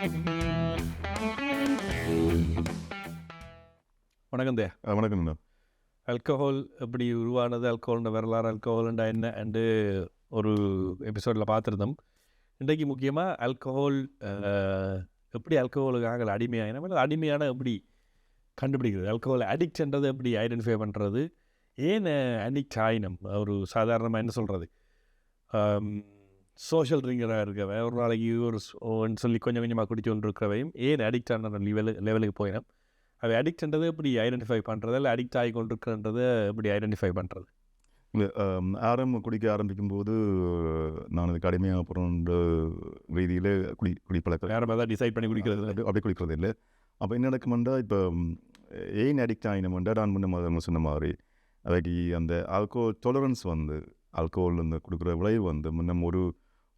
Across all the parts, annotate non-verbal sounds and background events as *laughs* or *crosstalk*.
வணக்கம் தே. ஆ, வணக்கம் அண்ணா ஆல்கஹால் எப்படி உருவானது? ஆல்கஹால்ன்ற வரலாறு ஆல்கஹால்ண்டா என்ன? அண்டு ஒரு எபிசோடில் பார்த்துருந்தோம். இன்றைக்கு முக்கியமாக ஆல்கஹால் எப்படி ஆல்கஹாலுக்காக அடிமையாயினம் அல்லது அடிமையான எப்படி கண்டுபிடிக்கிறது? ஆல்கஹால் அடிக்ட்ன்றது எப்படி ஐடென்டிஃபை பண்ணுறது ஏன் அடிக்ட் ஆயினம்? ஒரு சாதாரணமாக என்ன சொல்கிறது சோஷியல் ட்ரிங்கராக இருக்கவன் ஒரு நாளைக்கு ஒரு சொல்லி கொஞ்சம் கொஞ்சமாக குடிச்சு கொண்டு இருக்கிறவையும் ஏன் அடிக்ட் ஆன லெவலு லெவலுக்கு போயினோம் அவை அடிக்ட்ன்றதை எப்படி ஐடென்டிஃபை பண்ணுறது இல்லை அடிக்ட் ஆகி கொண்டிருக்கிறன்றதை எப்படி ஐடென்டிஃபை பண்ணுறது இல்லை ஆரம்ப குடிக்க ஆரம்பிக்கும் போது நான் இதுக்கு அடிமையாக போகிறோன்ற ரீதியில் குடி குடிப்பழக்கம். மாதிரி தான் டிசைட் பண்ணி குடிக்கிறது அப்படி குடிக்கிறது இல்லை. அப்போ என்ன நடக்குமெண்டா இப்போ ஏன் அடிக்ட் ஆகினமெண்டா நான் முன்ன முதல்ல சொன்ன மாதிரி அவைக்கு அந்த ஆல்கோல் டொலரன்ஸ் வந்து ஆல்கோல் அந்த கொடுக்குற விளைவு வந்து முன்னம் ஒரு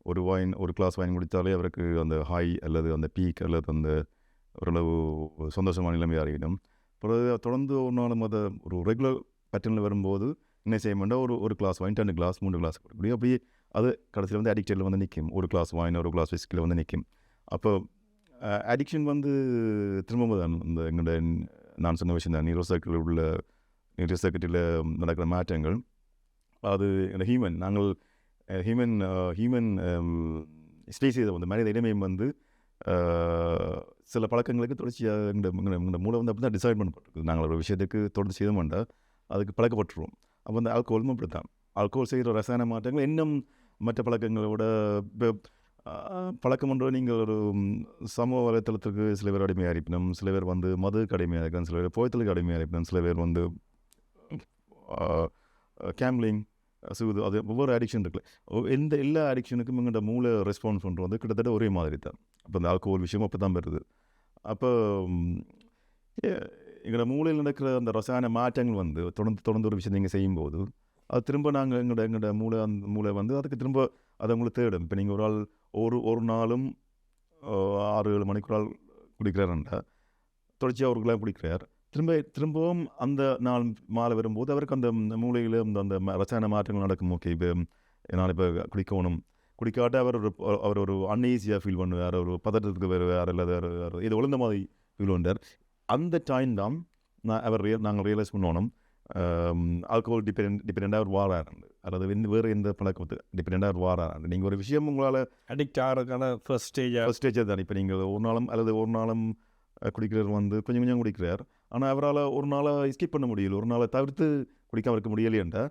ஒரு வாயின் ஒரு கிளாஸ் வாயின் குடித்தாலே அவருக்கு அந்த ஹாய் அல்லது அந்த பீக் அல்லது அந்த ஓரளவு சந்தோஷமான நிலைமை அறிவிடும் பிறகு தொடர்ந்து ஒரு நாளும் அதை ஒரு ரெகுலர் பேட்டர்னில் வரும்போது என்ன செய்ய வேண்டாம்? ஒரு ஒரு கிளாஸ் வாயின் ரெண்டு கிளாஸ் மூணு கிளாஸ் குடிக்கக்கூடிய அப்படியே அது கடைசியில் வந்து அடிக்டடில் வந்து நிற்கும் ஒரு கிளாஸ் வாயின் ஒரு கிளாஸ் விஸ்கில் வந்து நிற்கும் அப்போ அடிக்ஷன் வந்து திரும்பவும் தான் இந்த எங்களோட நான் சொன்ன விஷயம் தான். நீரோ சர்க்கிள் உள்ள நீரோ சர்க்கிட்டில் நடக்கிற மாற்றங்கள். அது இந்த ஹியூமன் நாங்கள் ஹியூமன் ஹியூமன் ஸ்பீசிஸ் வந்து மனித இனமையும் வந்து சில பழக்கங்களுக்கு தொடர்ச்சியாக இந்த எங்கள் மூளை வந்து அப்படி தான் டிசைட் பண்ணப்பட்டிருக்கு நாங்கள் ஒரு விஷயத்துக்கு தொடர்ச்சி எதுவும் மாட்டோம் அதுக்கு பழக்கப்பட்டுருவோம். அப்போ அந்த ஆல்கோலும் அப்படி தான் ஆல்கோல் செய்கிற ரசாயன மாற்றங்கள் இன்னும் மற்ற பழக்கங்களோட இப்போ பழக்கம் ஒன்று நீங்கள் ஒரு சமூக வலைத்தளத்துக்கு சில பேர் அடிமையாக இருப்பினும் சில பேர் வந்து மது கடுமையாக இருக்கணும் சில பேர் புயத்தலுக்கு அடிமையாக இருப்பினும் சில பேர் வந்து கேம்லிங் சூது அது ஒவ்வொரு அடிக்ஷன் இருக்குல்ல எந்த எல்லா அடிக்ஷனுக்கும் எங்கள்கிட்ட மூளை ரெஸ்பான்ஸ் பண்ணுறது கிட்டத்தட்ட ஒரே மாதிரி தான். அப்போ இந்த ஆல்கோல் விஷயம் அப்போ தான் வருது. அப்போ எங்களோட மூளையில் நடக்கிற அந்த ரசாயன மாற்றங்கள் வந்து தொடர்ந்து தொடர்ந்து ஒரு விஷயம் நீங்கள் செய்யும்போது அது திரும்ப நாங்கள் எங்களோட எங்களோட மூளை அந்த மூளை வந்து அதுக்கு திரும்ப அதை உங்களுக்கு தேடும். இப்போ நீங்கள் ஒரு ஆள் ஒரு ஒரு நாளும் ஆறு ஏழு மணிக்கு ஒரு ஆள் தொடர்ச்சியாக ஒரு கிளாஸ் குடிக்கிறார். திரும்ப திரும்பவும் அந்த நாள் மாலை வரும்போது அவருக்கு அந்த மூளையில் அந்த அந்த ரசாயன மாற்றங்கள் நடக்கும். ஓகே இப்போ நான் இப்போ குடிக்கணும் குடிக்காட்ட அவர் ஒரு அவர் ஒரு அன்ஈஸியாக ஃபீல் பண்ணுவார். ஒரு பதட்டத்துக்கு வருவார் இல்லை வேறு வேறு இது ஒழுந்த மாதிரி ஃபீல் பண்ணுறார் அந்த டைம் தான் நான் அவர் ரியல் நாங்கள் ரியலைஸ் பண்ணணும். ஆல்கோஹால் டிபெண்ட் டிபெண்டாக அவர் வாராரு அதாவது வந்து வேறு எந்த பழக்கத்து டிபெண்டாக அவர் வாராரு நீங்கள் ஒரு விஷயம் உங்களால் அடிக்ட் ஆகிறதுக்கான ஃபர்ஸ்ட் ஸ்டேஜாக ஃபர்ஸ்ட் ஸ்டேஜ் தான். இப்போ நீங்கள் ஒரு நாளும் அல்லது ஒரு நாளும் குடிக்கிறவர் வந்து கொஞ்சம் கொஞ்சம் குடிக்கிறார். ஆனால் அவரால் ஒரு நாளை ஸ்கிப் பண்ண முடியல. ஒரு நாளை தவிர்த்து குடிக்காமல் இருக்க முடியலையேன்டா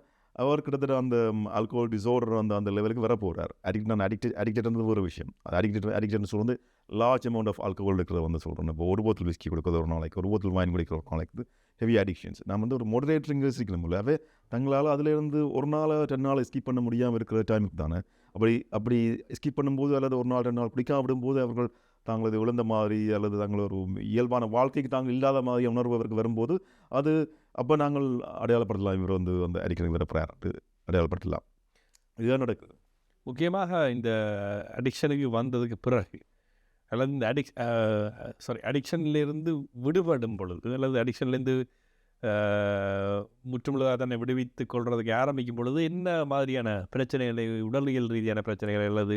அவர் கிட்டத்தட்ட அந்த ஆல்கோஹால் டிசோர்டர் அந்த அந்த லெவலுக்கு வர போகிறார் அடிக்ட் நான் அடிக்ட் அடிக்டட்ன்றது ஒரு விஷயம். அது அடிக்டட் அடிக்டட்னு சொல்லுறது லார்ஜ் அமௌண்ட் ஆஃப் ஆல்கோஹால் இருக்கிறத வந்து சொல்கிறோம் இப்போ ஒரு போத்தல் விஸ்கி கொடுக்குறது ஒரு நாளைக்கு ஒரு போத்தல் வாயின் குடிக்கிற ஒரு நாளைக்கு ஹெவி அடிக்ஷன்ஸ் நம்ம வந்து ஒரு மொடரேட்டரிங்க இருக்கணும் அவே தங்களால் அதிலேருந்து ஒரு நாள் ரெண்டு நாள் ஸ்கிப் பண்ண முடியாமல் இருக்கிற டைமுக்கு தானே. அப்படி அப்படி ஸ்கிப் பண்ணும்போது அல்லது ஒரு நாள் ரெண்டு நாள் குடிக்காம விடும்போது அவர்கள் தாங்களது விழுந்த மாதிரி அல்லது தாங்கள் ஒரு இயல்பான வாழ்க்கைக்கு தாங்கள் இல்லாத மாதிரி உணர்வு அவருக்கு வரும்போது அது அப்போ நாங்கள் அடையாளப்படுத்தலாம். இவர் வந்து அந்த அடிக்கடி வரப்படுறாரு அடையாளப்படுத்தலாம். இதுதான் நடக்குது. முக்கியமாக இந்த அடிக்ஷனுக்கு வந்ததுக்கு பிறகு அல்லது இந்த அடிக் சாரி அடிக்ஷன்லேருந்து விடுபடும் பொழுது அல்லது அடிக்ஷன்லேருந்து முற்றுமுழுதாக தன்னை விடுவித்து கொள்றதுக்கு ஆரம்பிக்கும் பொழுது என்ன மாதிரியான பிரச்சனைகளை உடலியல் ரீதியான பிரச்சனைகள் அல்லது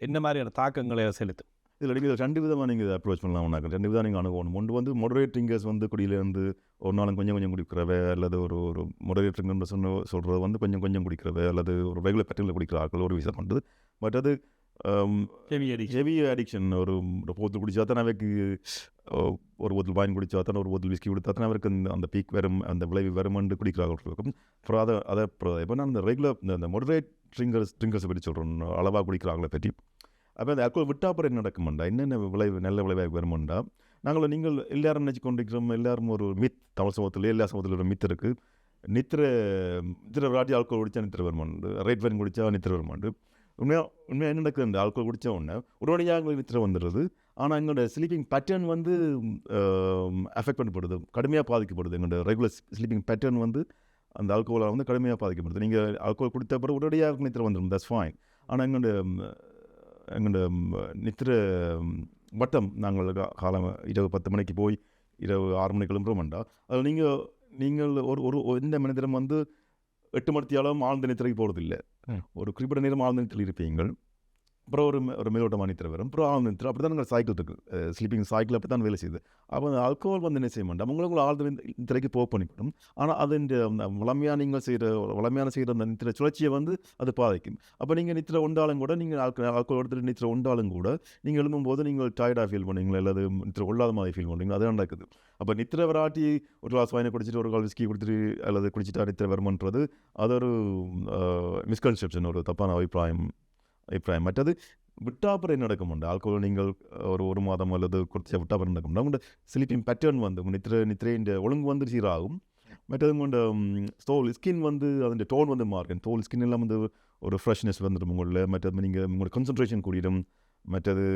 என்ன மாதிரியான தாக்கங்களை செலுத்தும்? இதில் நீங்கள் ரெண்டு விதமாக நீங்கள் இதை அப்ரோச் பண்ணலாம்னாக்க ரெண்டு விதம் நீங்கள் அணுகணும். ஒன்று வந்து மொடரேட்டிங்கர்ஸ் வந்து குடியிலேருந்து ஒரு நாளும் கொஞ்சம் கொஞ்சம் குடிக்கிறவ அல்லது ஒரு ஒரு மொடரேட்டிங்கன்னு சொன்ன சொல்கிறது வந்து கொஞ்சம் கொஞ்சம் குடிக்கிறவ அல்லது ஒரு ரெகுலர் பேட்டர்னில் குடிக்கிற ஆட்கள் ஒரு விஷயம் பண்ணுறது பட் அது ஹெவி அடிக்ஷன் ஹெவி அடிக்ஷன் ஒரு ஒரு போத்தல் குடிச்சா தான் அவருக்கு ஒரு போத்தல் வாங்கி குடிச்சா தான் ஒரு போத்தல் விஸ்கி குடித்தா தான் அவருக்கு அந்த அந்த பீக் வரும் அந்த விளைவு வருமென்று குடிக்கிறார்கள் இருக்கும். அப்புறம் அதை அதை இப்போ நான் அந்த ரெகுலர் இந்த மொடரேட் ட்ரிங்கர்ஸ் ட்ரிங்கர்ஸை பற்றி சொல்கிறேன் அளவாக குடிக்கிறாங்களே பற்றி. அப்போ அந்த ஆல்கோல் விட்டா அப்புறம் என்ன நடக்குமெண்டா என்னென்ன விளைவு நல்ல விளைவாக வருமெண்டா நாங்கள் நீங்கள் எல்லாரும் நினச்சி கொண்டிருக்கிறோம். எல்லாரும் ஒரு மித் தமிழ் சமூகத்தில் எல்லா சமூகத்தில் ஒரு மித் இருக்குது நித்திர நித்திர ராஜி ஆல்கோல் குடித்தா நித்திர வருமாண்டு ரைட் வைன் குடித்தா நித்திர வருமாண்டு உண்மையாக உண்மையாக என்ன நடக்குது இந்த ஆல்கோல் குடித்த உடனே உடனடியாக எங்களுக்கு நித்திர வந்துடுது. ஆனால் எங்களோட ஸ்லீப்பிங் பேட்டர்ன் வந்து அஃபெக்ட் பண்ணப்படுது கடுமையாக பாதிக்கப்படுது. எங்களோட ரெகுலர் ஸ்லீப்பிங் பேட்டர்ன் வந்து அந்த ஆல்கோலால் வந்து கடுமையாக பாதிக்கப்படுது. நீங்கள் ஆல்கோல் குடித்த பிறகு உடனடியாக நித்திர வந்துடும் தட்ஸ் ஃபைன் ஆனால் எங்களோட எங்களோட நித்திர வட்டம். நாங்கள் கா- காலம் இரவு பத்து மணிக்கு போய் இரவு ஆறு மணிக்கு கிளம்புறோம்டா அதில் நீங்கள் நீங்கள் ஒரு ஒரு எந்த மனிதரும் வந்து எட்டு மணித்தியாலும் ஆழ்ந்த நித்திரைக்கு போகிறது இல்லை ம். ஒரு குறிப்பிட்ட நேரம் ஆழ்ந்த நித்திரையில் இருப்பீங்கள் அப்புறம் ஒரு ஒரு மேலோட்ட நித்திரை வரும். அப்புறம் ஆழ்ந்த அப்படி தான் நாங்கள் சைக்கிள் இருக்குது ஸ்லீப்பிங் சைக்கிள் அப்படி தான் வேலை செய்யுது அப்போ அந்த வந்து என்ன செய்ய மாட்டோம் உங்களுக்கு ஆழ்ந்த நித்திரைக்கு போக பண்ணிவிடும் ஆனால் அது இந்த வளமையாக நீங்கள் செய்கிற வளமையான செய்கிற அந்த நித்திரை சுழற்சியை வந்து அது பாதிக்கும். அப்போ நீங்கள் நித்திரை உண்டாலும் கூட நீங்கள் ஆல்கோ ஆல்கோஹால் எடுத்துட்டு நித்திரை உண்டாலும் கூட நீங்கள் எழும்பும்போது நீங்கள் டயர்டாக ஃபீல் பண்ணுவீங்களா? அல்லது நித்திரை உள்ளாத மாதிரி ஃபீல் பண்ணுவீங்களா? அது நடக்குது. அப்போ நித்திரை வராட்டி ஒரு கிளாஸ் வாயினை குடிச்சிட்டு ஒரு கால் விஸ்கி கொடுத்துட்டு அல்லது குடிச்சிட்டா நித்திரை வருமன்றது அது ஒரு மிஸ்கன்செப்ஷன் ஒரு தப்பான அபிப்பிராயம். அபிப்பிராயம். மற்றது விட்டாப்புறம் என்ன நடக்கும்ண்டு ஆல்கோல் நீங்கள் ஒரு ஒரு மாதம் அல்லது குறைச்ச விட்டாப்புறம் நடக்கும் உங்களோட ஸ்லீப்பிங் பேட்டர்ன் வந்து நித்ர நித்திரை ஒழுங்கு வந்து சீராகும். மற்றது உங்களோட தோல் ஸ்கின் வந்து அதன் டோன் வந்து மாறும். தோல் ஸ்கின் எல்லாம் வந்து ஒரு ஃப்ரெஷ்னஸ் வந்துடும் உங்களில் மற்றது நீங்கள் உங்களோட கான்சன்ட்ரேஷன் கூடிடும். மற்றது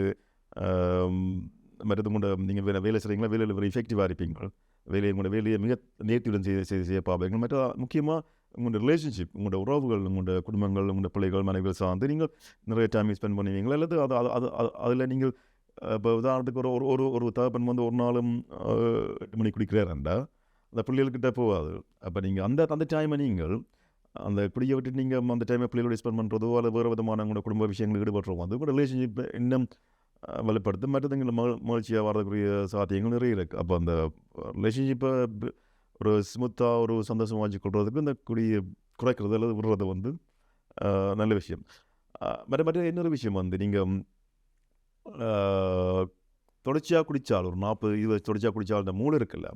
மற்றது உங்களோட நீங்கள் வேலை வேலை செய்கிறீங்களா வேலையில் ஒரு எஃபெக்டிவாக இருப்பீங்க. வேலையை உங்களோட வேலையை மிக நேர்த்தியுடன் செய்ய செய்ய பார்ப்பீங்க. மற்ற முக்கியமாக உங்களோட ரிலேஷன்ஷிப் உங்களோட உறவுகள் உங்களோட குடும்பங்கள் உங்களோட பிள்ளைகள் மனைவிகள் சார்ந்து நீங்கள் நிறைய டைம் ஸ்பெண்ட் பண்ணுவீங்களா? அல்லது அது அது அது அதில் நீங்கள் இப்போ உதாரணத்துக்கு ஒரு ஒரு ஒரு ஒரு தகப்பன் வந்து ஒரு நாளும் எட்டு மணி குடிக்கிறாருண்டா அந்த பிள்ளைகள்கிட்ட போகாது. அப்போ நீங்கள் அந்த அந்த டைமை நீங்கள் அந்த குடியை விட்டு நீங்கள் அந்த டைமை பிள்ளைகளோட ஸ்பெண்ட் பண்ணுறதோ அல்லது வேறு விதமான உங்களோட குடும்ப விஷயங்கள் ஈடுபடுறோம் வந்து உங்களோட ரிலேஷன்ஷிப் இன்னும் அஹ், வலுப்படுத்தும். மற்றது மகிழ் மகிழ்ச்சியாக வரதுக்குரிய சாத்தியங்கள் நிறைய இருக்குது அப்போ அந்த ரிலேஷன்ஷிப்பை ஒரு ஸ்மூத்தாக ஒரு சந்தோஷமாக வச்சுக்கொள்றதுக்கு இந்த குடியை குறைக்கிறது அல்லது விடுறது வந்து நல்ல விஷயம். மற்ற மற்ற இன்னொரு விஷயம் வந்து நீங்கள் தொடர்ச்சியாக குடித்தால் ஒரு நாற்பது இருபது தொடர்ச்சியாக குடித்தால் இந்த மூளை இருக்குல்ல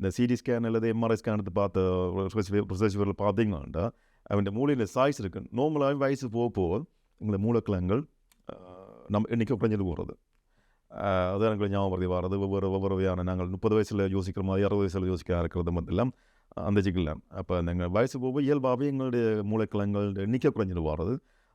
இந்த சிடி ஸ்கேன் அல்லது எம்ஆர்ஐ ஸ்கேன் எடுத்து பார்த்த ரிசர்ச் பேரில் பார்த்தீங்கன்னா அவன் மூளையில் சாய்ஸ் இருக்குது நார்மலாகவே வயசு போக போக எங்களை மூலக்கிழங்கள் நம்ம எண்ணிக்கை குறைஞ்சிட்டு போகிறது அது எனக்கு ஞாபகப்படுத்தி வர்றது ஒவ்வொரு ஒவ்வொரு வகையான நாங்கள் முப்பது வயசில் யோசிக்கிற மாதிரி அறுபது வயசில் யோசிக்க இருக்கிறது மட்டும் அந்த சிக்கலாம் அப்போ எங்கள் வயசு போக இயல்பாகவே எங்களுடைய மூளைக்கிழங்கள் எண்ணிக்கை குறைஞ்சிட்டு வர்றது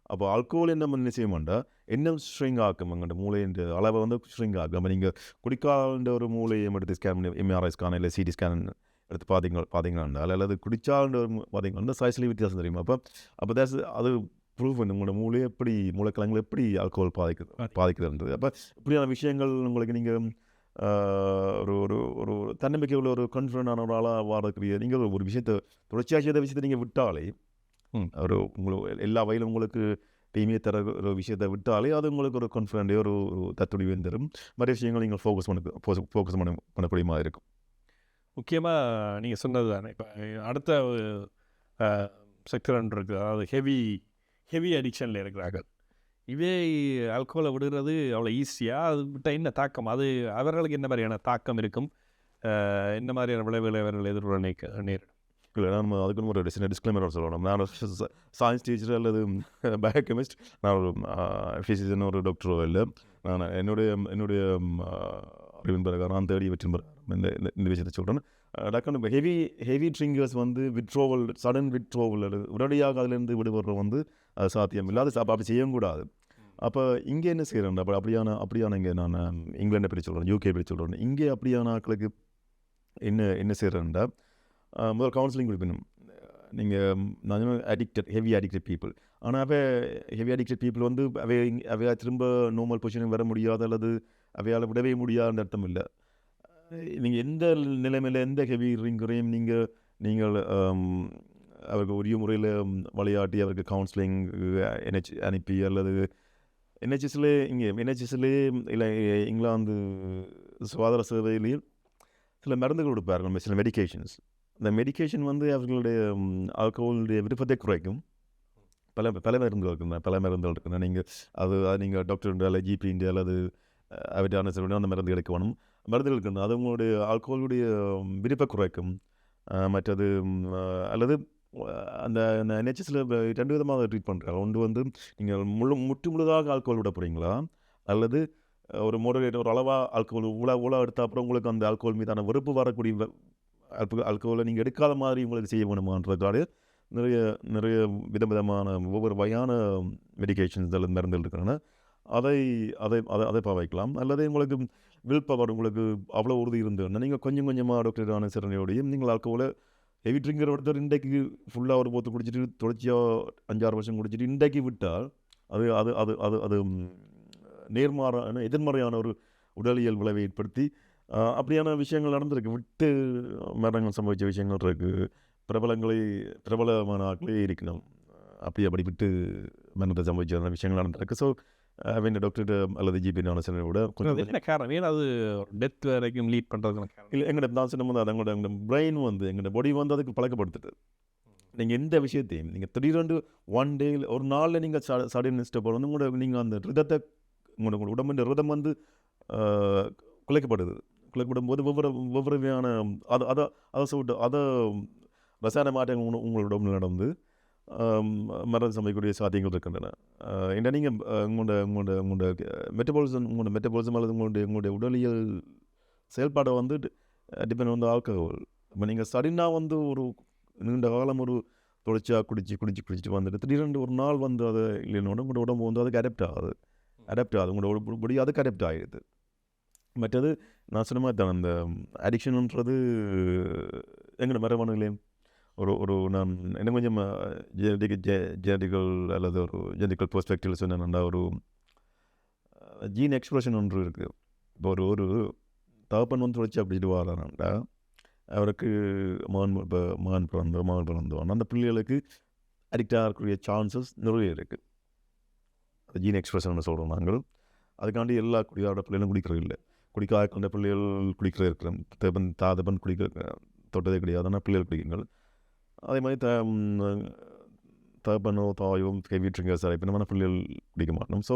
அப்போ ஆல்கோல் என்ன நிச்சயமாண்டா செய்ய இன்னும் ஸ்ட்ரிங் ஆக்கும் எங்கள்கிட்ட மூளையின் அளவை வந்து ஸ்ட்ரிங் ஆகும் அப்போ நீங்கள் குடிக்காத ஒரு மூளையை எடுத்து ஸ்கேன் பண்ணி எம்ஆர்ஐ ஸ்கேன் இல்லை சிடி ஸ்கேன் எடுத்து பார்த்தீங்க பார்த்தீங்கன்னா அல்லது குடிச்சால் ஒரு பார்த்தீங்கன்னா சைஸ்லேயே வித்தியாசம் தெரியும் அப்போ அப்போ தேஸ் அது ப்ரூவ் பண்ணு உங்களோட மூளையை எப்படி மூளைக்கிழங்குல எப்படி ஆல்கோல் பாதிக்குது பாதிக்குதுன்றது. அப்போ இப்படியான விஷயங்கள் உங்களுக்கு நீங்கள் ஒரு ஒரு ஒரு தன்னம்பிக்கை உள்ள ஒரு கான்ஃபிடண்டான ஒரு ஆளாக வாழக்கூடிய நீங்கள் ஒரு விஷயத்தை தொடர்ச்சியாக செய்த விஷயத்தை நீங்கள் விட்டாலே ஒரு உங்களுக்கு எல்லா வயலும் உங்களுக்கு டீமே தர ஒரு விஷயத்தை விட்டாலே அது உங்களுக்கு ஒரு கான்ஃபிடென்ட்டே ஒரு ஒரு தத்துடிவு தரும் மற்ற விஷயங்கள் நீங்கள் ஃபோக்கஸ் பண்ண ஃபோக்கஸ் பண்ண பண்ணக்கூடிய மாதிரி இருக்கும். முக்கியமாக நீங்கள் சொன்னது தானே இப்போ அடுத்த செக்டர் இருக்குது அதாவது ஹெவி ஹெவி அடிக்ஷனில் இருக்கிறாங்க. இதே ஆல்கோலை விடுறது அவ்வளோ ஈஸியாக அது விட்ட என்ன தாக்கம்? அது அவர்களுக்கு என்ன மாதிரியான தாக்கம் இருக்கும்? என்ன மாதிரியான விளைவுகளை அவர்கள் எதிர்கொள்ள நேக்க நேரிடும்? இல்லை நம்ம அதுக்கு ஒரு சின்ன டிஸ்க்ளைமர் சொல்லணும். நான் சயின்ஸ் டீச்சர் அல்லது பயோகெமிஸ்ட் நான் ஒரு ஃபிசிஷியன் ஒரு டாக்டரோ இல்லை. நான் என்னுடைய என்னுடைய அறிவின் பிரகாரம் நான் தேடி பிரகாரம் இந்த இந்த- விஷயத்தை சொல்கிறேன் டக்குனு ஹெவி ஹெவி ட்ரிங்கர்ஸ் வந்து விட்ரோவல் சடன் விட்ரோவல் உடனடியாக அதிலிருந்து விடுபடுற வந்து அது சாத்தியமில்லை அது அப்போ அப்படி செய்யவும் கூடாது அப்போ இங்கே என்ன செய்கிறேன் அப்போ அப்படியான அப்படியான இங்கே நான் இங்கிலாண்டை பற்றி சொல்கிறேன் யூகே பற்றி சொல்கிறேன் இங்கே அப்படியான ஆட்களுக்கு என்ன என்ன செய்கிறேன்டா முதல் கவுன்சிலிங் கொடுக்கணும். நீங்கள் நான் அடிக்டட் ஹெவி அடிக்டட் பீப்புள் ஆனால் அவை ஹெவி அடிக்டட் பீப்புள் வந்து அவை அவையா திரும்ப நார்மல் பொசிஷனுக்கு வர முடியாது அல்லது அவையால் விடவே முடியாதுன்ற அர்த்தம் இல்லை. நீங்கள் எந்த நிலைமையில் எந்த ஹெவி ரிங்கரையும் நீங்கள் நீங்கள் அவருக்கு உரிய முறையில் வழியாட்டி அவருக்கு கவுன்சிலிங் என்ஹெச் அனுப்பி அல்லது என்ஹெச்எஸ்ல இங்கே என்ஹெச்எஸ்லே இல்லை இங்கிலாந்து சுகாதார சேவையிலேயே சில மருந்துகள் கொடுப்பார்கள் சில மெடிக்கேஷன்ஸ் இந்த மெடிக்கேஷன் வந்து அவர்களுடைய ஆல்கோஹோலுடைய விருப்பத்தை குறைக்கும். பல பல மருந்துகள் இருக்குங்க பல மருந்துகள் இருக்குங்க. நீங்கள் அது நீங்கள் டாக்டர் அல்ல ஜிபி இந்தியா அல்லது அவற்றான சொல்லுங்கள் அந்த மருந்து எடுக்க வேணும் மருந்துகள் இருக்குது அது உங்களுடைய ஆல்கோஹோலுடைய விருப்பை குறைக்கும். மற்றது அல்லது அந்த நெச்சஸில் ரெண்டு விதமாக ட்ரீட் பண்ணுறாங்க ஒன்று வந்து நீங்கள் முழு முற்று முழுதாக ஆல்கோல் விட போகிறீங்களா அல்லது ஒரு மோடரேட் ஒரு அளவாக ஆல்கோல் உலா உலா எடுத்த அப்புறம் உங்களுக்கு அந்த ஆல்கோல் மீதான வெறுப்பு வரக்கூடிய ஆல்கோலை நீங்கள் எடுக்காத மாதிரி உங்களுக்கு செய்ய வேணுமான்றதுக்காக நிறைய நிறைய விதவிதமான ஒவ்வொரு வகையான மெடிக்கேஷன்ஸ் அல்லது மருந்துகள் இருக்கிறாங்க அதை அதை அதை அதை பாவைக்கலாம் அல்லது உங்களுக்கு வில் பவர் உங்களுக்கு அவ்வளோ உறுதி இருந்ததுன்னா நீங்கள் கொஞ்சம் கொஞ்சமாக டாக்டர் அனுசரணையோடையும் நீங்கள் ஆல்கோலை ஹெவி ட்ரிங்கர் ஒருத்தர் இன்றைக்கு ஃபுல்லாக ஒரு போத்து குடிச்சிட்டு தொடர்ச்சியாக அஞ்சாறு வருஷம் குடிச்சிட்டு இன்றைக்கு விட்டால் அது அது அது அது அது நேர்மாறான எதிர்மறையான ஒரு உடலியல் விளைவை ஏற்படுத்தி அப்படியான விஷயங்கள் நடந்திருக்கு. விட்டு மரணங்கள் சம்பவித்த விஷயங்கள் இருக்குது பிரபலங்களை பிரபலமான ஆட்களே இருக்கணும் அப்படி அப்படி விட்டு மரணத்தை சம்பவிச்ச விஷயங்கள் நடந்திருக்கு. ஸோ அவன் டாக்டர் அல்லது ஜிபி ஆலோசனை விட கொஞ்சம் என்ன காரணம்? ஏன் அது டெத் வரைக்கும் லீட் பண்ணுறதுக்கான காரணம். இல்லை எங்களோட நான் சொன்ன போது அது எங்களோட பிரெயின் வந்து எங்களோட பாடி வந்து அதுக்கு பழக்கப்படுத்துது நீங்கள் எந்த விஷயத்தையும் நீங்கள் திடீரென்று ஒன் டே ஒரு நாளில் நீங்கள் சடன் ஸ்டெப் வந்து உங்களோட நீங்கள் அந்த ரிதத்தை உங்களோட உங்களோட உடம்பின் ரிதம் வந்து குலைக்கப்படுது. குலைக்கப்படும் போது ஒவ்வொரு ஒவ்வொரு வகையான அதை அதை அதை சொல்லிட்டு அதை ரசாயன மாற்றங்கள் உங்க- உங்களோட உடம்புல நடந்து ஆம், மரணம் சமைக்கக்கூடிய சாத்தியங்கள் இருக்கின்றன. என்ன நீங்கள் உங்களோட உங்களோட உங்களோட மெட்டபாலிசம் உங்களோட மெட்டபாலிசம் அல்லது உங்களுடைய உங்களுடைய உடலியல் செயல்பாடை வந்து டிபெண்ட் வந்து ஆல்கஹால் இப்போ நீங்கள் சடனாக வந்து ஒரு நீண்ட காலம் ஒரு தொடர்ச்சியாக குடிச்சு குடிச்சு குடிச்சிட்டு வந்துட்டு திடீரென்று ஒரு நாள் வந்து அது இல்லைன்னா உங்களோட உடம்பு வந்து அதுக்கு அடாப்ட் ஆகுது. அடாப்ட் ஆகுது. உங்களோட உடம்பு படி அதுக்கு அடாப்ட் ஆகிடுது. மற்றது நான் சொன்ன மாதிரி தான் அந்த அடிக்ஷன்ன்றது எங்களோட மரபணுகளையும் ஒரு ஒரு நான் இன்னும் கொஞ்சம் ஜெனடிக் ஜெனடிக்கல் அல்லது ஒரு ஜெனடிக்கல் பெர்ஸ்பெக்டிவ் சொன்னேன்னா ஒரு ஜீன் எக்ஸ்பிரஷன் ஒன்று இருக்குது இப்போ ஒரு ஒரு தகப்பன் வந்து தொடர்ச்சி அப்படி வரானாண்டா அவருக்கு மகன் இப்போ மகன் பிறந்த மகன் பிறந்தவன் அந்த பிள்ளைகளுக்கு அடிக்ட் ஆகக்கூடிய சான்சஸ் நிறைய இருக்குது ஜீன் எக்ஸ்பிரஷன் சொல்கிறோம் நாங்கள். அதுக்காண்டி எல்லா குடியாரோட பிள்ளைகளும் குடிக்கிறது இல்லை. குடிக்காத கொண்ட பிள்ளைகள் குடிக்கிறது இருக்கிறோம் தேபன் தாதபன் குடிக்க தொட்டதே கிடையாது ஆனால் பிள்ளைகள் குடிக்குங்கள். அதே மாதிரி த தகப்பனோ தாயோ கைவிட்டுருங்க சார் இப்போ நம்ம பிள்ளைகள் பிடிக்க மாட்டோம். ஸோ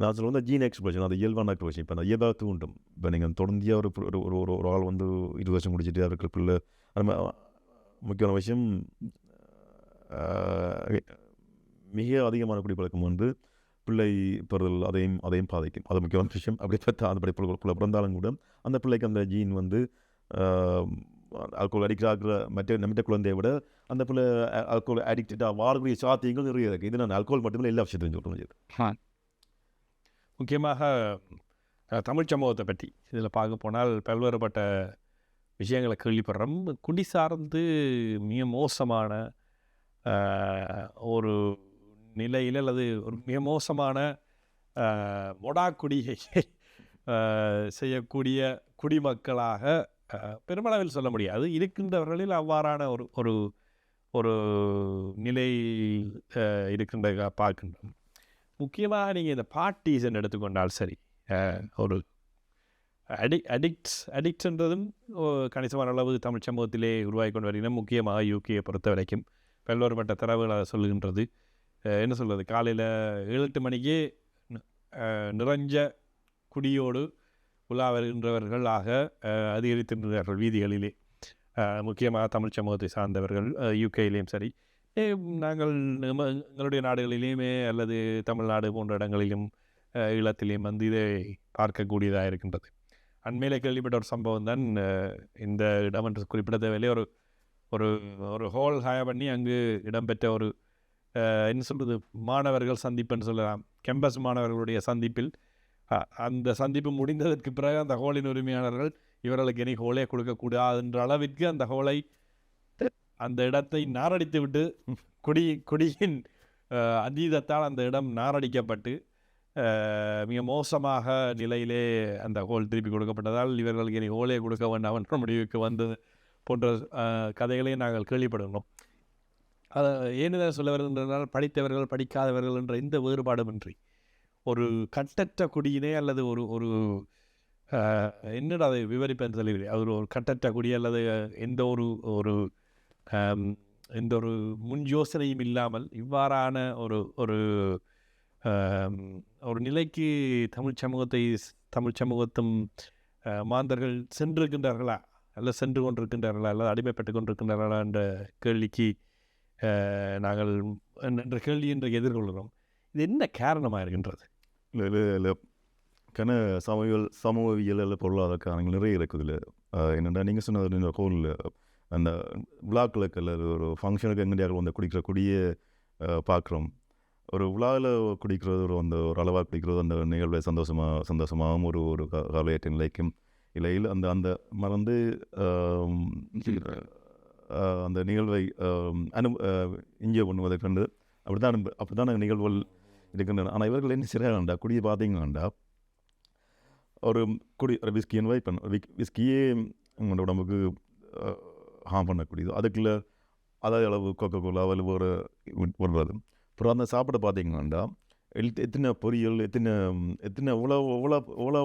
நான் சொல்ல வந்து ஜீன் எக்ஸ்பிரஷன் அது இயல்பான எக்ஸ்பிரஷன் இப்போ நான் ஏதாவது தூண்டும் இப்போ நீங்கள் தொடர்ந்தியாக ஒரு ஒரு ஒரு ஒரு ஒரு ஆள் வந்து இருபது வருஷம் குடிச்சிட்டு அவருக்கு பிள்ளை அது மாதிரி முக்கியமான விஷயம் மிக அதிகமான குடிப்பழக்கம் வந்து பிள்ளை பெறுதல் அதையும் அதையும் பாதிக்கும். அது முக்கியமான விஷயம். அப்படி பார்த்தா அந்த படிப்புக்குள்ள பிறந்தாலும் கூட அந்த பிள்ளைக்கு அந்த ஜீன் வந்து ஆல்கோல் அடிக்ட் ஆகிற மற்ற மற்ற குழந்தையை விட அந்த பிள்ளை ஆல்கோல் அடிக்டடாக வாழக்கூடிய சாத்தியங்கள் நிறைய இருக்குது இது நான் ஆல்கோல் மட்டுமில்லை எல்லா விஷயத்தையும் சொல்கிறேன் முக்கியமாக தமிழ் சமூகத்தை பற்றி இதில் பார்க்க போனால் பல்வேறுபட்ட விஷயங்களை கேள்விப்படுறோம். குடி சார்ந்து மிக மோசமான ஒரு நிலையில் அல்லது ஒரு மிக மோசமான மொடாக்குடியை செய்யக்கூடிய குடிமக்களாக பெருமளவில் சொல்ல முடியாது. இருக்கின்றவர்களில் அவ்வாறான ஒரு ஒரு ஒரு நிலை இருக்கின்ற பார்க்கின்றோம். முக்கியமாக நீங்கள் இந்த பார்ட்டிசன் எடுத்துக்கொண்டால் சரி ஒரு அடி அடிக்ட்ஸ் அடிக்ட்ன்றதும் கணிசமான அளவு தமிழ் சமூகத்திலே உருவாகி கொண்டு வருகிறோம் முக்கியமாக யூகேயை பொறுத்த வரைக்கும் பல்வேறுபட்ட தரவுகள் அதை சொல்லுகின்றது. என்ன சொல்கிறது காலையில் ஏழு எட்டு மணிக்கே நிறைஞ்ச குடியோடு உலா வருகின்றவர்களாக அஹ், அதிகரித்திருக்கிறார்கள் வீதிகளிலே முக்கியமாக தமிழ் சமூகத்தை சார்ந்தவர்கள் யூகேயிலேயும் சரி நாங்கள் எங்களுடைய நாடுகளிலேயுமே அல்லது தமிழ்நாடு போன்ற இடங்களிலும் ஈழத்திலேயும் வந்து இதை பார்க்கக்கூடியதாக இருக்கின்றது. அண்மையிலே கேள்விப்பட்ட ஒரு சம்பவம் தான் இந்த இடம் என்று குறிப்பிட தேவையில்லை ஒரு ஒரு ஒரு ஹோல் ஹாய பண்ணி அங்கு இடம்பெற்ற ஒரு என்ன சொல்கிறது மாணவர்கள் சந்திப்புன்னு சொல்லலாம். கேம்பஸ் மாணவர்களுடைய சந்திப்பில் அந்த சந்திப்பு முடிந்ததற்கு பிறகு அந்த ஹோலின் உரிமையாளர்கள் இவர்களுக்கு இனி ஹோலே கொடுக்கக்கூடாதுன்ற அளவிற்கு அந்த ஹோலை அந்த இடத்தை நாரடித்து விட்டு குடி குடியின் அதீதத்தால் அந்த இடம் நாரடிக்கப்பட்டு மிக மோசமாக நிலையிலே அந்த ஹோல் திருப்பி கொடுக்கப்பட்டதால் இவர்களுக்கு இனி ஹோலே கொடுக்க வேண்டாம் என்ற முடிவுக்கு வந்தது போன்ற கதைகளையும் நாங்கள் கேள்விப்படுகிறோம். அதை ஏன்னு சொல்ல வருகின்றனால் படித்தவர்கள் படிக்காதவர்கள் என்ற எந்த வேறுபாடுமின்றி ஒரு கட்டற்ற குடியினே அல்லது ஒரு ஒரு என்னடா அதை விவரிப்பேன்னு சொல்லி அது ஒரு கட்டற்ற குடி அல்லது எந்த ஒரு ஒரு எந்த ஒரு முன் யோசனையும் இல்லாமல் இவ்வாறான ஒரு ஒரு ஒரு நிலைக்கு தமிழ் சமூகத்தை தமிழ் சமூகத்தும் மாந்தர்கள் சென்றிருக்கின்றார்களா? அல்ல சென்று கொண்டிருக்கின்றார்களா? அல்லது அடிமைப்பட்டு கொண்டிருக்கின்றார்களா? என்ற கேள்விக்கு நாங்கள் என்ற- கேள்வி இன்றைக்கு எதிர்கொள்கிறோம். இது என்ன காரணமாக இருக்கின்றது கன சமூகவியல் சமூகவியல் அல்ல பொருளாதார காரணங்கள் நிறைய இருக்குது இல்லை. என்னென்னா நீங்கள் சொன்னது இந்த அந்த விழாக்களுக்கு அல்லது ஒரு ஃபங்க்ஷனுக்கு எங்கேயாவது வந்து குடிக்கிற குடியை பார்க்குறோம் ஒரு விழாவில் குடிக்கிறது ஒரு அந்த ஒரு அளவாக குடிக்கிறது அந்த நிகழ்வை சந்தோஷமாக சந்தோஷமாகவும் ஒரு ஒரு காலையற்ற நிலைக்கும் இலையில் அந்த அந்த மறந்து அந்த நிகழ்வை அனு என்ஜாய் பண்ணுவதை கண்டு அப்படி தான் அப்படி தான் நிகழ்வுகள் இருக்கின்றன. ஆனால் இவர்கள் என்ன செய்கிறாங்கண்டா குடியை பார்த்தீங்கன்னாண்டா ஒரு குடி ஒரு விஸ்கின்னு வைப் பண்ண விக் விஸ்கியே உங்களோட உடம்புக்கு ஹார்ம் பண்ணக்கூடியது. அதுக்குள்ள அதே அளவு கொக்கோ கோலா அல்லது வேறு விடுறது அப்புறம் அந்த சாப்பிட பார்த்தீங்கன்னாண்டா எல்- எத்தனை பொரியல் எத்தனை எத்தனை எவ்வளோ எவ்வளோ எவ்வளோ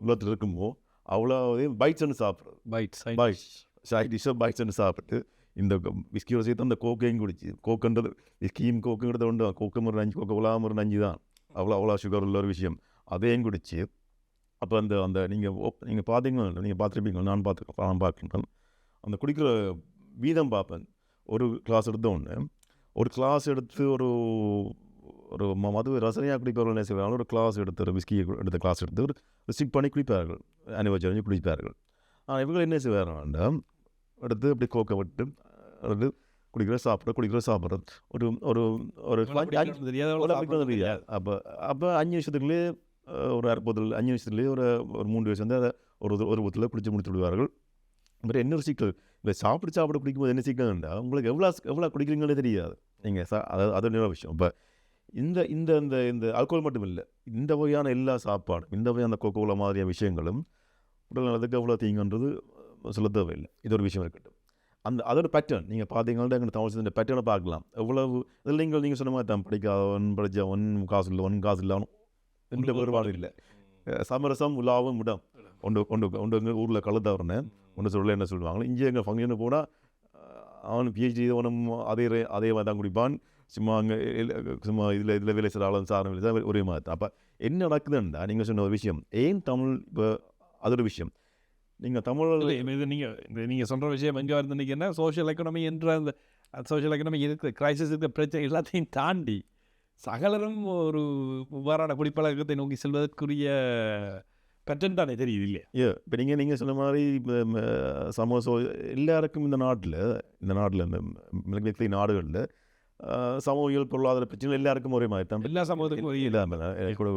உலகத்தில் இருக்குமோ அவ்வளோ பைட்ஸ்ன்னு சாப்பிட்றது. பைட்ஸ் பைட்ஸ் சைட் டிஷ்ஷோ பைட்ஸ்ன்னு சாப்பிட்டு இந்த விஸ்கியோட சேர்த்து அந்த கோக்கையும் குடிச்சு கோக்குன்றது விஸ்கியும் கோக்குங்கிறது உண்டு கோக்கு ஒரு அஞ்சு கோக்கு உலாம ஒரு அஞ்சு தான் அவ்வளோ அவ்வளோ சுகர் உள்ள ஒரு விஷயம் அதையும் குடிச்சு அப்போ அந்த அந்த நீங்கள் நீங்கள் பார்த்தீங்கன்னா நீங்கள் பார்த்துருப்பீங்க நான் பார்த்து நான் பார்க்குறேன் அந்த குடிக்கிற வீதம் பார்ப்பேன் ஒரு கிளாஸ் எடுத்த ஒன்று ஒரு கிளாஸ் எடுத்து ஒரு ஒரு மது ரசனையாக குடிப்பவர்கள் என்ன செய்வாங்க ஒரு கிளாஸ் எடுத்து ஒரு விஸ்கி எடுத்த கிளாஸ் எடுத்து ஒரு ஸ்டிக் பண்ணி குடிப்பார்கள் அனுபவிச்சு குடிப்பார்கள் ஆனால் இவங்க என்ன செய்வாங்கன்னா எடுத்து அப்படி கோக்கை விட்டு எடுத்து குடிக்கிற சாப்பிட குடிக்கிற சாப்பிட்றது ஒரு ஒரு ஒரு அப்போ அப்போ அஞ்சு வருஷத்துக்குள்ளேயே ஒரு அற்புதத்தில் அஞ்சு வருஷத்துலேயே ஒரு ஒரு மூன்று வருஷம் வந்து அதை ஒரு ஒரு ஊத்தில் குடிச்சு முடித்து விடுவார்கள் அப்புறம் என்ன ஒரு சிக்கல் இல்லை சாப்பிட்டு சாப்பிட குடிக்கும்போது என்ன சிக்கல்ண்டா உங்களுக்கு எவ்வளோ எவ்வளோ குடிக்கிறீங்களே தெரியாது நீங்கள் சா அது அது ஒரு விஷயம் இப்போ இந்த இந்த இந்த இந்த ஆல்கோல் மட்டும் இல்லை இந்த வகையான எல்லா சாப்பாடும் இந்த வகையான கோகோலா மாதிரியான விஷயங்களும் உடல் நலத்துக்கு எவ்வளோ தீங்குன்றது சொல்ல தேவையில்லை. இது ஒரு விஷயம் இருக்கட்டும். அந்த அதோட பேட்டர்ன் நீங்கள் பார்த்தீங்கன்னா எங்கள் தமிழ் இந்த பேட்டர்னை பார்க்கலாம். எவ்வளவு இதில் நீங்கள் நீங்கள் சொன்ன மாதிரி தான் படிக்காதவன் படித்தவன் காசு இல்லை ஒன் காசு இல்லை எந்த வேறுபாடு இல்லை. சமரசம் உலாவும் இடம் ஒன்று கொண்டு கொண்டு வந்து ஊரில் கழுத்தவரனே ஒன்று சொல்ல என்ன சொல்லுவாங்க? இங்கே எங்கள் ஃபங்க்ஷனு போனால் அவன் பிஹெச்டி அவனும் அதே அதே மாதிரி தான் குடிப்பான். சும்மா அங்கே சும்மா இதில் இதில் வேலை செய்கிற ஆளும் சாரம் வேலை ஒரே மாதிரி தான். அப்போ என்ன நடக்குதுன்னா நீங்கள் சொன்ன ஒரு விஷயம் ஏன் தமிழ் இப்போ அது ஒரு விஷயம். நீங்கள் தமிழ் இது நீங்க இந்த நீங்க சொல்ற விஷயம் எங்க வருது நினைக்கிறேன்னா சோஷியல் எக்கனாமி என்ற அந்த சோஷியல் எக்கனாமி இருக்கிற கிரைசிஸ் இருக்கிற பிரச்சனை எல்லாத்தையும் தாண்டி சகலரும் ஒரு இவ்வாறான குடிப்பழக்கத்தை நோக்கி செல்வதற்குரிய பேட்டர்ன் தானே தெரியுது இல்லையா? ஏ இப்போ நீங்கள் நீங்கள் சொன்ன மாதிரி சமூக சோ எல்லாருக்கும் இந்த நாட்டில் இந்த நாட்டில் இந்த மிளகு நாடுகளில் சமூகியல் பொருளாதார பிரச்சனை எல்லாருக்கும் ஒரே மாதிரி தான். எல்லா சமூகத்துக்கும் ஒரு இல்லாமல் கூட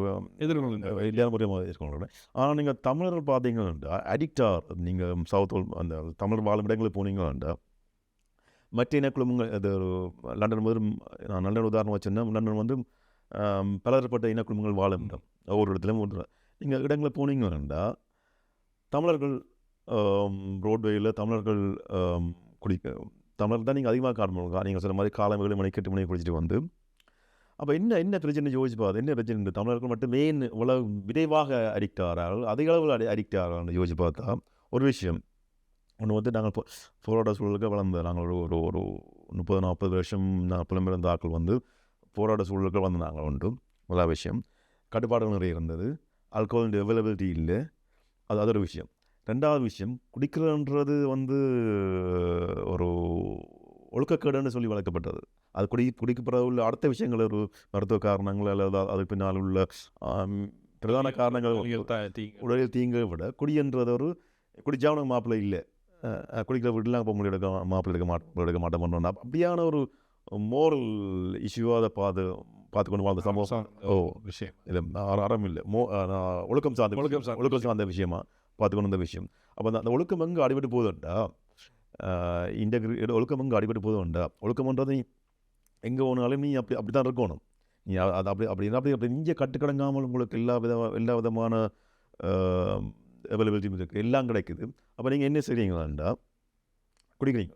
எதிர்கொள்ளுங்க எல்லாரும் ஒரே மாதிரி இருக்கணும் ஆனால் நீங்கள் தமிழர்கள் பார்த்தீங்கன்னா அடிக்டார் நீங்கள் சவுத் அந்த தமிழர் வாழும் இடங்களுக்கு போனீங்கன்னா மற்ற இனக்குழுமங்கள் அது லண்டன் வந்து நான் லண்டன் உதாரணம் வச்சேன்னா லண்டன் வந்து பலதரப்பட்ட இனக்குழுமங்கள் வாழும் இடம். ஒவ்வொரு இடத்துலையும் ஒன்று நீங்கள் இடங்களில் போனீங்கன்னா தமிழர்கள் ரோட்வேயில் தமிழர்கள் குடிக்க தமிழர் தான் நீங்கள் அதிகமாக காரணம் நீங்கள் சொன்ன மாதிரி காலம் ஏழு மணிக்கு எட்டு மணிக்கு வந்து. அப்போ என்ன என்ன பிரச்சனை யோசிச்சு பார்த்து என்ன பிரச்சனை இந்த தமிழர்கள் மட்டும் மெயின் இவ்வளவு விரைவாக அடிக்ட் ஆகிறார்கள் அதிக அளவில் அடி அடிக்ட் ஆகிறார்கள் யோசிச்சு பார்த்தா ஒரு விஷயம். ஒன்று வந்து நாங்கள் இப்போ போராட்ட சூழலுக்கு வளர்ந்த நாங்கள் ஒரு ஒரு ஒரு முப்பது நாற்பது வருஷம் நான் புலம்பெயர்ந்த ஆட்கள் வந்து போராட்ட சூழலுக்கு வளர்ந்து நாங்கள் உண்டு. முதல் விஷயம் கட்டுப்பாடுகள் நிறைய இருந்தது. ஆல்கோஹாலின் அவைலபிலிட்டி இல்லை. அது அது ஒரு விஷயம். ரெண்டாவது விஷயம் குடிக்கிறன்றது வந்து ஒரு ஒழுக்கக்கேடுன்னு சொல்லி வளர்க்கப்பட்டது. அது குடி குடிக்கப்படுற உள்ள அடுத்த விஷயங்கள் ஒரு மருத்துவ காரணங்கள் அல்லது அதுக்கு பின்னால் உள்ள பிரதான காரணங்கள் உடலில் தீங்கை விட குடின்றது ஒரு குடிச்சா அவனுக்கு மாப்பிள்ளை இல்லை. குடிக்கிற வீட்டில் பொங்கல் எடுக்க மாப்பிள்ளை எடுக்க மாட்டோம் எடுக்க மாட்டோம் பண்ணோம் அப்படியான ஒரு மோரல் இஷ்யூவாக அதை பார்த்து பார்த்து கொண்டு வாழ்ந்த சமூகம். ஓ விஷயம். இது அறம் இல்லை. மோ ஒழுக்கம் சார்ந்த ஒழுக்கம் ஒழுக்கம் சார்ந்த விஷயமா? பார்த்துக்கணும் இந்த விஷயம் அப்போ அந்த அந்த ஒழுக்கம் எங்கே அடிபட்டு போகுதுண்டா இன்டெகிரி ஒழுக்கம் எங்கே அடிபட்டு போகுதுண்டா ஒழுக்கம்ன்றது எங்கே போனாலும் நீ அப்படி அப்படி தான் இருக்கணும் நீ அது அப்படி அப்படி அப்படி அப்படி நீங்கள் கட்டுக்கடங்காமல் உங்களுக்கு எல்லா வித எல்லா விதமான அவைலபிலிட்டியும் இருக்குது எல்லாம் கிடைக்குது அப்போ நீங்கள் என்ன செய்கிறீங்களாண்டா குடிக்கிறீங்க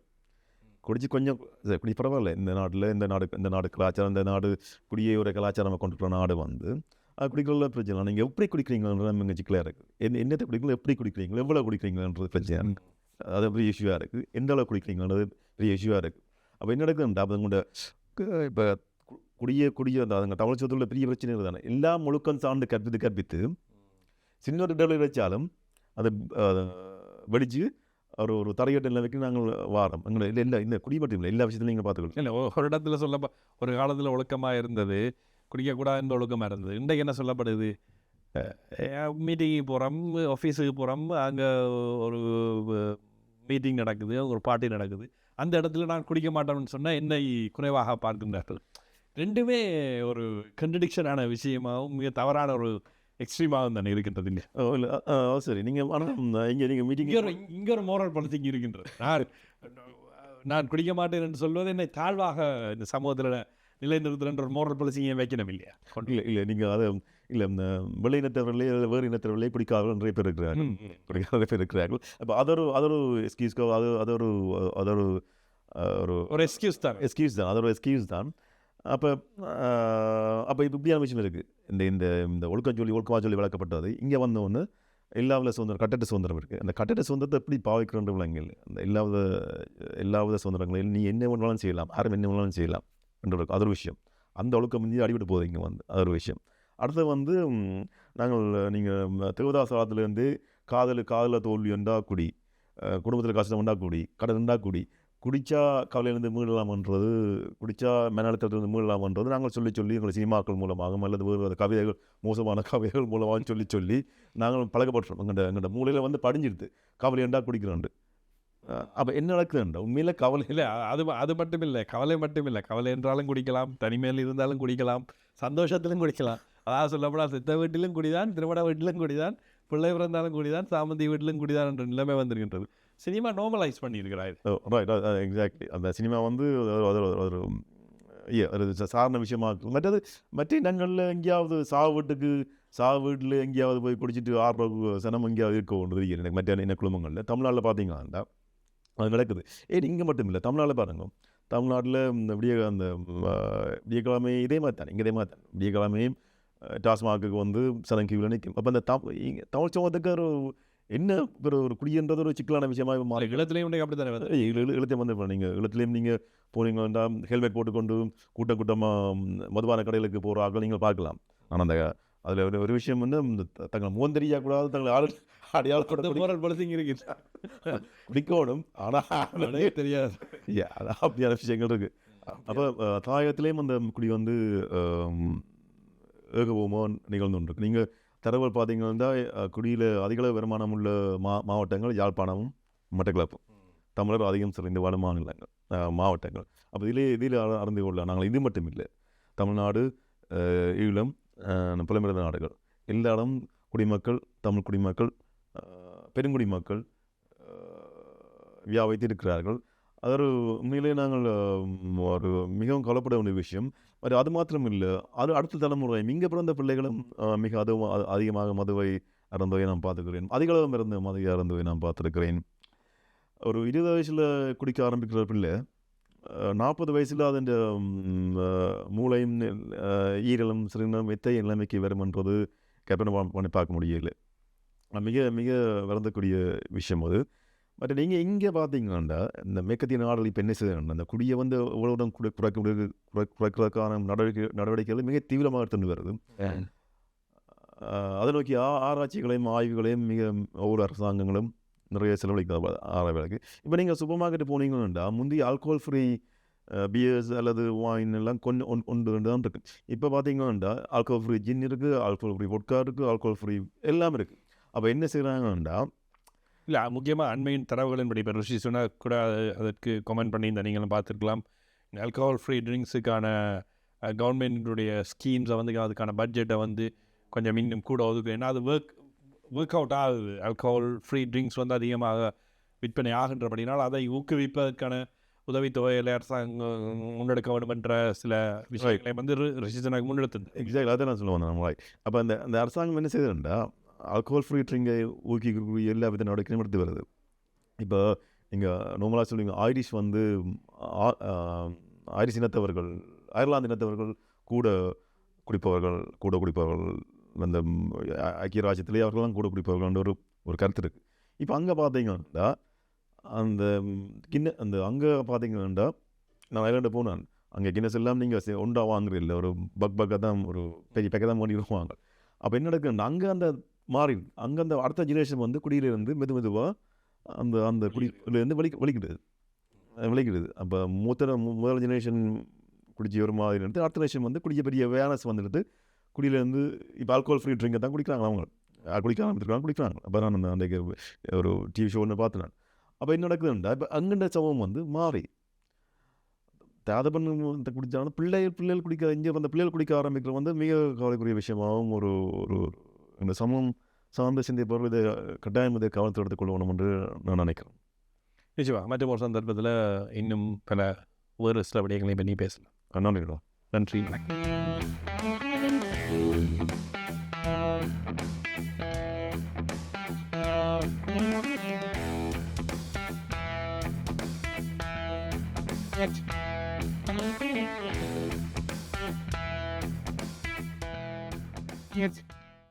குடிச்சு கொஞ்சம் குடி பரவாயில்ல இந்த நாட்டில் இந்த நாடு இந்த நாடு கலாச்சாரம் இந்த நாடு குடியே ஒரு கலாச்சாரம் கொண்டு நாடு வந்து குடிக்கிறதுல பிரச்சனை இல்லை. நீங்கள் எப்படி குடிக்கிறீங்கன்றது நம்ம சிக்கலாக இருக்குது என்ன என்னத்தை குடிக்கிறீங்களோ எப்படி குடிக்கிறீங்களோ எவ்வளோ குடிக்கிறீங்கன்றது பிரச்சனை ம். அது பெரிய இஷ்யூவாக இருக்குது எந்த அளவு குடிக்கிறீங்கன்றது பெரிய இஷ்யூவாக இருக்குது அப்போ என்ன நடக்குதுண்டா அப்போ உங்களோட இப்போ குடிய குடிய அந்த அதுங்க தமிழ் சொத்துல பெரிய பிரச்சனை தானே. எல்லாம் முழுக்கம் சார்ந்து கற்பித்து கற்பித்து சின்ன ஒரு டெலிவரி வச்சாலும் அதை அதை வெடிச்சு ஒரு ஒரு தரையட்ட நிலைமைக்கு நாங்கள் வாரம். எங்களை இல்லை இல்லை இந்த குடி மட்டும் இல்லை. எல்லா விஷயத்துலையும் நீங்கள் பார்த்துக்கணும் இல்லை ஒரு இடத்துல சொல்ல ஒரு காலத்தில் ஒழுக்கமாக இருந்தது. குடிக்கக்கூடாதுன்ற ஒழுக்கமாக இருந்தது இன்றைக்கு என்ன சொல்லப்படுது? மீட்டிங்கு போகிறோம் ஆஃபீஸுக்கு போகிறோம் அங்கே ஒரு மீட்டிங் நடக்குது ஒரு பார்ட்டி நடக்குது. அந்த இடத்துல நான் குடிக்க மாட்டேன்னு சொன்னால் என்னை குறைவாக பார்க்கின்றார்கள். ரெண்டுமே ஒரு கன்ட்ரடிக்ஷனான விஷயமாகவும் மிக தவறான ஒரு எக்ஸ்ட்ரீமாகவும் தானே இருக்கின்றது இல்லை ஓ இல்லை ஆ, சரி. நீங்கள் ஆனால் இங்கே நீங்கள் மீட்டிங் இங்கே ஒரு இங்கே ஒரு மோரல் பாலிசிங் இருக்கின்றது. நான் நான் குடிக்க மாட்டேன் என்று சொல்வது என்னை தாழ்வாக இந்த சமூகத்தில் நிலைநிறுத்துகின்ற ஒரு மோரல் பாலிசியை வைக்கணும் இல்லையா? இல்லை இல்லை நீங்கள் அதை இல்லை இந்த வெள்ளை இனத்தவர்களே வேறு இனத்தவர்களே பிடிக்காதவர்கள் நிறைய பேர் இருக்கிறார்கள். பிடிக்காத பேர் இருக்கிறார்கள். அப்போ அதொரு அதொரு எஸ்கியூஸ்க்கோ அது அதொரு அதொரு ஒரு ஒரு எக்ஸ்கியூஸ் தான். எஸ்கியூஸ் தான் அதோட எஸ்கியூஸ் தான். அப்போ அப்போ இப்போ இப்படியான விஷயம் இருக்குது இந்த இந்த இந்த ஒழுக்கம் சொல்லி ஒழுக்கமாக சொல்லி வளர்க்கப்பட்டது. இங்கே வந்தவொன்று எல்லாவித சுதந்திரம் கட்டட சுதந்திரம் இருக்குது அந்த கட்டட சுதந்திரத்தை எப்படி பாவிக்கிறன்ற விலங்கில் அந்த எல்லாவித எல்லாவித சுதந்திரங்களையும் நீ என்ன வேணாலும் செய்யலாம் யாரும் என்ன வேணாலும் செய்யலாம். என்ற அது ஒரு விஷயம். அந்த ஒழுக்கம் வந்து அடிபட்டு போகுது இங்கே வந்து. அது ஒரு விஷயம். அடுத்து வந்து நாங்கள் நீங்கள் தேவதாஸ் காதல் காதலில் தோல்வி உண்டா குடி குடும்பத்தில் கஷ்டம் உண்டா குடி கடன் உண்டா குடி குடித்தா கவலையிலேருந்து மீளலாம்ன்றது குடித்தா மன அழுத்தத்திலிருந்து மீளலாம்ன்றது நாங்கள் சொல்லி சொல்லி எங்கள் சினிமாக்கள் மூலமாகவும் அல்லது வேறு கவிதைகள் மோசமான கவிதைகள் மூலமாகவும் சொல்லி சொல்லி நாங்கள் பழக்கப்பட்டோம் எங்கள்கிட்ட எங்கள்கிட்ட மூலையில் வந்து படிஞ்சிடுது. கவலை உண்டா குடிக்கிறோண்டு. அப்போ என்ன நடக்குதுண்டா உண்மையில் கவலை இல்லை அது அது மட்டும் இல்லை கவலை மட்டும் இல்லை கவலை என்றாலும் குடிக்கலாம் தனிமையில் இருந்தாலும் குடிக்கலாம் சந்தோஷத்திலும் குடிக்கலாம். அதாவது சொல்லப்போனால் சித்த வீட்டிலும் குடிதான் திருமண வீட்டிலும் குடிதான் பிள்ளை பிறந்தாலும் குடிதான் சாமந்தி வீட்டிலும் குடிதான் என்ற நிலைமை வந்திருக்கின்றது. சினிமா நார்மலைஸ் பண்ணியிருக்கிறார் ரைட் எக்ஸாக்ட்லி அந்த சினிமா வந்து ஒரு- ஒரு ஒரு சாதாரண விஷயமா இருக்கும் மற்றது மற்ற இடங்களில் எங்கேயாவது சாவு வீட்டுக்கு சாவு வீட்டில் எங்கேயாவது போய் குடிச்சிட்டு ஆடுற சனம் எங்கேயாவது இருக்க ஒன்று எனக்கு மற்ற இன குழுமங்களில்? தமிழ்நாட்டில் பார்த்தீங்கன்னா அது நடக்குது. ஏன் இங்கே மட்டும் இல்லை தமிழ்நாட்டில் பாருங்க. தமிழ்நாட்டில் இந்த விடிய அந்த விடியக்கிழமை இதே மாதிரி தான் இங்கே இதே மாதிரி தான். விடியக்கிழமையும் டாஸ்மாகுக்கு வந்து சனம் கியூவில் நிற்கும் அப்போ அந்த தம் இங்க தமிழ் சமூகத்துக்கு ஒரு என்ன ஒரு ஒரு குடியன்றது ஒரு சிக்கலான விஷயமா மாறி இளத்துலேயும் உண்டு அப்படி தானே வந்து எழுத்தையும் வந்து நீங்கள் எழுத்துலேயும் நீங்கள் போனீங்கன்னா ஹெல்மெட் போட்டுக்கொண்டு கூட்ட கூட்டமாக மதுபான கடைகளுக்கு போகிற ஆட்கள் நீங்கள் பார்க்கலாம். ஆனால் அந்த அதில் ஒரு ஒரு விஷயம் வந்து தங்களை முகம் தெரியக்கூடாது தங்களை ஆள் அடையாளப்பட மோரல் பொலிசிங் இருக்கு பிடிக்கணும் ஆனால் *laughs* தெரியாது. அப்படியான விஷயங்கள் இருக்குது அப்போ தாயகத்திலேயும் அந்த குடி வந்து நிகழ்ந்து கொண்டிருக்கு நீங்கள் தரவல் பார்த்தீங்கன்னா குடியில் அதிகளவு வருமானம் உள்ள மா மாவட்டங்கள் யாழ்ப்பாணமும் மட்டக்களப்பும். தமிழர் அதிகம் சிறந்த வட மாநிலங்கள் மாவட்டங்கள். அப்போ இதிலே இதில் அற- அறிந்து கொள்ளலாம். நாங்கள் இது மட்டும் இல்லை தமிழ்நாடு ஈழம் புலம்பெயர்ந்த நாடுகள். எல்லா இடம் குடிமக்கள் தமிழ் குடிமக்கள் பெருங்குடி மக்கள் வியா வைத்திருக்கிறார்கள். அது ஒரு உண்மையிலே நாங்கள் ஒரு மிகவும் கவலைப்பட வேண்டிய விஷயம். அது அது மாத்திரம் இல்லை அது அடுத்த தலைமுறை இங்கே பிறந்த பிள்ளைகளும் மிக அதுவும் அ- அதிகமாக மதுவை அறந்தவை நான் பார்த்துக்கிறேன். அதிகளவும் இருந்து மதுவை அறந்தவை நான் பார்த்துருக்கிறேன். ஒரு இருபது வயசில் குடிக்க ஆரம்பிக்கிற பிள்ளை நாற்பது வயசில் அதன் மூளையும் ஈரலும் சிறுநம் எத்தை நிலைமைக்கு வரும்ன்றது கற்பனை பண்ணி பார்க்க முடியலை. மிக மிக வருந்தக்கூடிய விஷயம் அது. பட் நீங்கள் இங்கே பார்த்தீங்கன்னா இந்த மேற்கத்திய நாடுகள் இப்போ என்ன செய்யணும் அந்த குடியை வந்து உழவுடன் குறை குறைக்க குறை குறைக்கிறதுக்கான நடவடிக்கை நடவடிக்கைகள் மிக தீவிரமாக எடுத்துட்டு வருது. அதை நோக்கி ஆ ஆராய்ச்சிகளையும் ஆய்வுகளையும் மிக ஒவ்வொரு அரசாங்கங்களும் நிறைய செலவழிக்க ஆராய்வுகளுக்கு இப்போ நீங்கள் சூப்பர் மார்க்கெட் போனீங்கன்னா முந்தைய ஆல்கோஹால் ஃப்ரீ பியர்ஸ் அல்லது வாயின் எல்லாம் கொஞ்சம் ஒன் ஒன்று ரெண்டு தான் இருக்குது இப்போ பார்த்தீங்கன்னா ஆல்கோஹால் ஃப்ரீ ஜின் இருக்குது ஆல்கோஹால் ஃப்ரீ பொட்கா இருக்குது ஆல்கோஹால் ஃப்ரீ எல்லாம் இருக்குது அப்போ என்ன செய்கிறாங்கன்னா இல்லை முக்கியமாக அண்மையின் தரவுகளின்படி இப்போ ருஷி சொன்னா கூட அது- அதற்கு கமெண்ட் பண்ணியிருந்த நீங்களும் பார்த்துருக்கலாம். ஆல்கஹால் ஃப்ரீ ட்ரிங்க்ஸுக்கான கவர்மெண்ட்டுடைய ஸ்கீம்ஸை வந்து அதுக்கான பட்ஜெட்டை வந்து கொஞ்சம் இன்னும் கூட ஒதுக்கு. ஏன்னா அது ஒர்க் ஒர்க் அவுட் ஆகுது. ஆல்கஹால் ஃப்ரீ ட்ரிங்க்ஸ் வந்து அதிகமாக விற்பனை ஆகின்றபடினால் அதை ஊக்குவிப்பதற்கான உதவித்தொகையில் அரசாங்கம் முன்னெடுக்க வேண்டும் என்ற சில விஷயங்களை வந்து ரிஷிசனாக முன்னெடுத்தது எக்ஸாக்ட் அதை நான் சொல்ல வந்தேன் நம்ம அப்போ அந்த அந்த அரசாங்கம் என்ன செய்யுதுண்டா ஆல்கோஹால் ஃப்ரீ ட்ரிங்கை ஊக்கிக்கக்கூடிய எல்லா வித நடவடிக்கையும் எடுத்து வருது. இப்போ நீங்கள் நோமலாக சொல்லுவீங்க ஐரிஷ் வந்து ஆ- ஐரிஷ் இனத்தவர்கள் அயர்லாந்து இனத்தவர்கள் கூட குடிப்பவர்கள் கூட குடிப்பவர்கள் அந்த ஐக்கிய ராஜ்யத்திலே அவர்கள்லாம் கூட குடிப்பவர்கள்ன்ற ஒரு ஒரு கருத்து இருக்குது இப்போ அங்கே பார்த்தீங்கன்னா அந்த கிண்ண அந்த அங்கே பார்த்தீங்கன்னா நான் அயர்லாண்டு போனேன். அங்கே கின்னஸ் எல்லாம் நீங்கள் ஒன்றா இல்லை ஒரு பக் பக்காக தான் ஒரு பெரிய பேக்கை தான் பண்ணிடுவாங்க அப்போ என்ன நடக்குதுன்னா அங்கே அந்த மாறி அங்கே அந்த அடுத்த ஜெனரேஷன் வந்து குடியிலேருந்து மெது மெதுவாக அந்த அந்த குடியிலேருந்து வலி வலிக்கிடுது அஹ் வலிக்கிடுது அப்போ மூத்த முதல் ஜெனரேஷன் குடிச்சி ஒரு மாதிரி இருந்து அடுத்த ஜெனரேஷன் வந்து குடிக்க பெரிய வேனஸ் வந்துடுது. குடியிலேருந்து இப்போ ஆல்கோஹால் ஃப்ரீ ட்ரிங்கை தான் குடிக்கிறாங்க அவங்க. குடிக்க ஆரம்பிச்சிருக்காங்க குடிக்கிறாங்க. அப்போ நான் அந்த அன்றைக்கு ஒரு டிவி ஷோ ஒன்று பார்த்தேன் நான். அப்போ என்ன நடக்குதுன்னா இப்போ அங்கண்ட சமூகம் வந்து மாறி. தாதபன் இந்த குடித்தாலும் பிள்ளைகள் பிள்ளைகள் குடிக்க இங்கே வந்த பிள்ளைகள் குடிக்க ஆரம்பிக்கிற வந்து மிக கவலைக்குரிய விஷயமாகவும் ஒரு ஒரு இந்த சமூகம் சார்ந்த சிந்திப்பவர்கள் இது கட்டாயம் இதை கவனத்தில் எடுத்துக்கொள்ளணும் என்று நான் நினைக்கிறேன். நிச்சயமா. மற்ற ஒரு சந்தர்ப்பத்தில் இன்னும் பல வேறு சில விடயங்களை பண்ணி பேசலாம். நன்றி நன்றி. Yes.